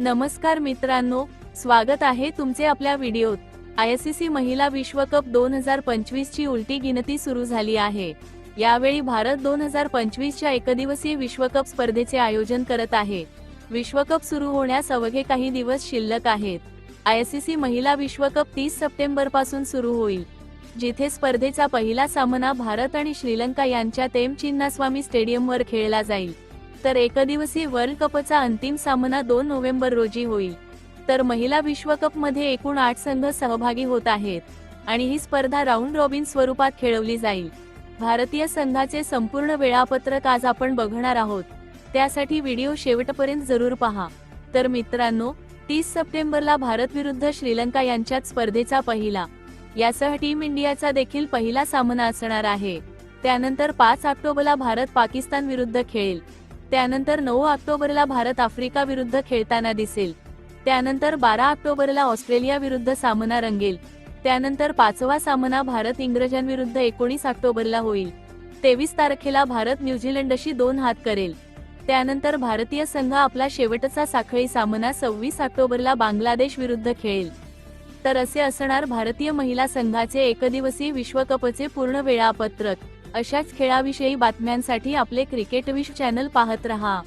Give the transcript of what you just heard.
नमस्कार मित्रांनो स्वागत आहे तुमचे आपल्या व्हिडिओत. आयसीसी महिला विश्वकप दोन हजार पंचवीस ची उलटी गिनती सुरू झाली आहे. यावेळी भारत दोन हजार पंचवीसच्या एकदिवसीय विश्वकप स्पर्धेचे आयोजन करत आहे. विश्वकप सुरू होण्यास अवघे काही दिवस शिल्लक आहेत. आयसीसी महिला विश्वकप तीस सप्टेंबरपासून सुरू होईल. जिथे स्पर्धेचा पहिला सामना भारत आणि श्रीलंका यांच्या तेम चिन्नास्वामी स्टेडियमवर खेळला जाईल. तर एकदिवसीय वर्ल्ड कपचा अंतिम सामना दोन नोव्हेंबर रोजी होईल. तर महिला विश्वकपमध्ये एकूण आठ संघ सहभागी होत आहेत आणि ही स्पर्धा राऊंड रॉबिन स्वरूपात खेळवली जाईल. भारतीय संघाचे संपूर्ण वेळापत्रक आज आपण बघणार आहोत. त्यासाठी व्हिडिओ शेवटपर्यंत जरूर पहा. तर मित्रांनो तीस सप्टेंबरला भारत विरुद्ध श्रीलंका यांच्यात स्पर्धेचा पहिला. यासह टीम इंडियाचा देखील पहिला सामना असणार आहे. त्यानंतर पाच ऑक्टोबरला भारत पाकिस्तान विरुद्ध खेळेल. त्यानंतर नऊ ऑक्टोबरला भारत आफ्रिका विरुद्ध खेळताना दिसेल. त्यानंतर बारा ऑक्टोबरला ऑस्ट्रेलिया विरुद्ध सामना रंगेल. त्यानंतर पाचवा सामना भारत इंग्रजांविरुद्ध एकोणीस ऑक्टोबरला होईल. तेवीस तारखेला भारत न्यूझीलंडशी दोन हात करेल. त्यानंतर भारतीय संघ आपला शेवटचा साखळी सामना सव्वीस ऑक्टोबरला बांगलादेश विरुद्ध खेळेल. तर असे असणार भारतीय महिला संघाचे एकदिवसीय विश्वकपचे पूर्ण वेळापत्रक. अशाच खेळाविषयी बातम्यांसाठी आपले क्रिकेट विश चॅनल पाहत रहा.